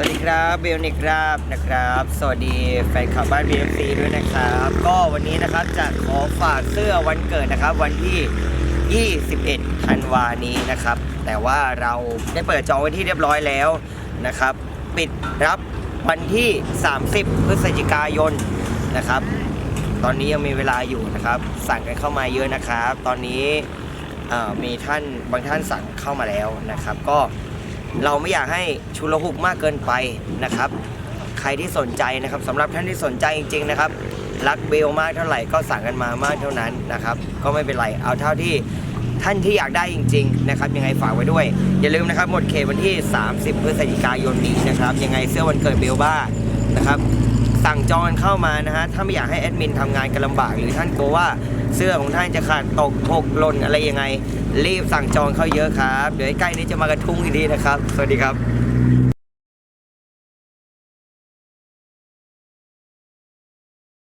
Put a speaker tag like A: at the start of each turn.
A: สวัสดีครับเบลนิกครับนะครับ สวัสดีแฟนคลับบ้าน BFC ด้วยนะครับ ก็วันนี้นะครับจะขอฝากเสื้อวันเกิดนะครับ วันที่ 21 ธันวานี้นะครับ แต่ว่าเราได้เปิดจองไว้ที่เรียบร้อยแล้วนะครับ ปิดรับวันที่ 30 พฤศจิกายนนะครับ ตอนนี้ยังมีเวลาอยู่นะครับ สั่งกันเข้ามาเยอะนะครับ ตอนนี้มีท่านบางท่านสั่งเข้ามาแล้วนะครับ ก็ เราไม่อยากให้ชุลหุกมากเกินไปนะครับ ใครที่สนใจนะครับสำหรับท่านที่สนใจจริง ๆนะครับ รักเบลมากเท่าไหร่ก็สั่งกันมามากเท่านั้นนะครับ ก็ไม่เป็นไรเอาเท่าที่ท่านที่อยากได้จริง ๆ นะครับ ยังไงฝากไว้ด้วย อย่าลืมนะครับหมดเขตวันที่ 30 พฤศจิกายนนี้นะครับ ยังไงเสื้อวันเกิดเบลบ้านะครับ สั่งจองกันเข้ามานะฮะถ้าไม่อยากให้แอดมินทำงานกันลำบาก หรือท่านกลัวว่า เสื้อของท่านจะขาดตกหกหล่นอะไรยังไง รีบสั่งจองเข้าเยอะครับ เดี๋ยวใกล้นี้จะมากระทุ้งอีกทีนะครับ สวัสดีครับ